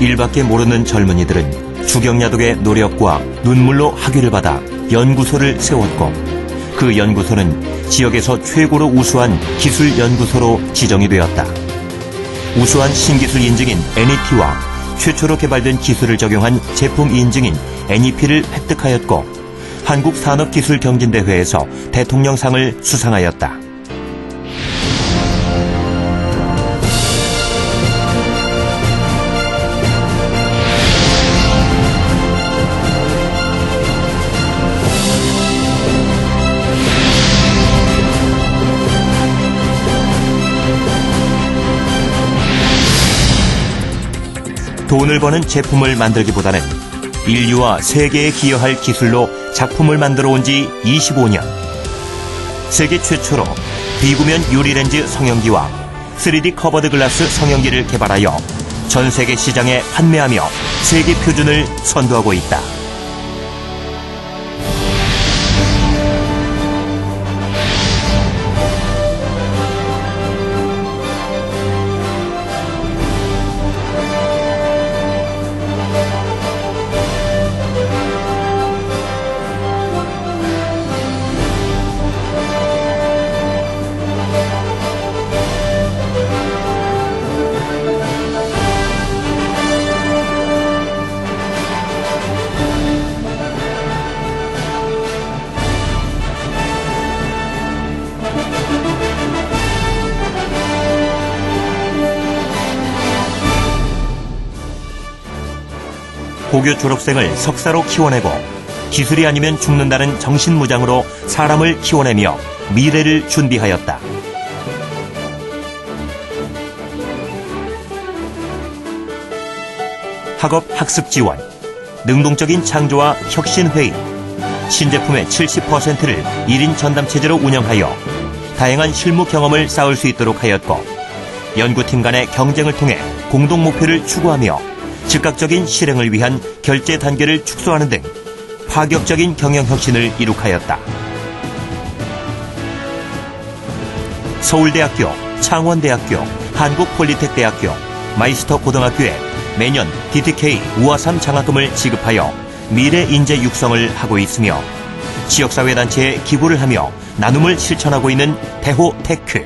일밖에 모르는 젊은이들은 주경야독의 노력과 눈물로 학위를 받아 연구소를 세웠고 그 연구소는 지역에서 최고로 우수한 기술 연구소로 지정이 되었다. 우수한 신기술 인증인 NET와 최초로 개발된 기술을 적용한 제품 인증인 NEP를 획득하였고 한국산업기술경진대회에서 대통령상을 수상하였다. 돈을 버는 제품을 만들기보다는 인류와 세계에 기여할 기술로 작품을 만들어 온 지 25년. 세계 최초로 비구면 유리렌즈 성형기와 3D 커버드 글라스 성형기를 개발하여 전 세계 시장에 판매하며 세계 표준을 선도하고 있다. 고교 졸업생을 석사로 키워내고 기술이 아니면 죽는다는 정신무장으로 사람을 키워내며 미래를 준비하였다. 학업 학습 지원, 능동적인 창조와 혁신 회의, 신제품의 70%를 1인 전담 체제로 운영하여 다양한 실무 경험을 쌓을 수 있도록 하였고 연구팀 간의 경쟁을 통해 공동 목표를 추구하며 즉각적인 실행을 위한 결제 단계를 축소하는 등 파격적인 경영 혁신을 이룩하였다. 서울대학교, 창원대학교, 한국폴리텍대학교, 마이스터 고등학교에 매년 DTK 우아삼 장학금을 지급하여 미래 인재 육성을 하고 있으며 지역사회 단체에 기부를 하며 나눔을 실천하고 있는 대호 테크.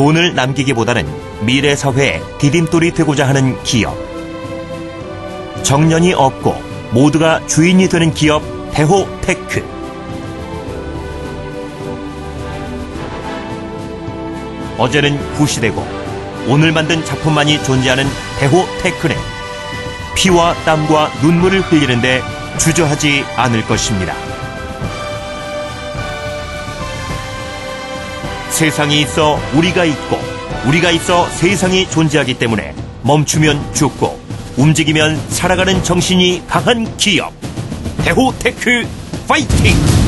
돈을 남기기보다는 미래 사회에 디딤돌이 되고자 하는 기업. 정년이 없고 모두가 주인이 되는 기업 대호테크. 어제는 구시되고 오늘 만든 작품만이 존재하는 대호 테크는 피와 땀과 눈물을 흘리는데 주저하지 않을 것입니다. 세상이 있어 우리가 있고 우리가 있어 세상이 존재하기 때문에 멈추면 죽고 움직이면 살아가는 정신이 강한 기업 대호테크 파이팅!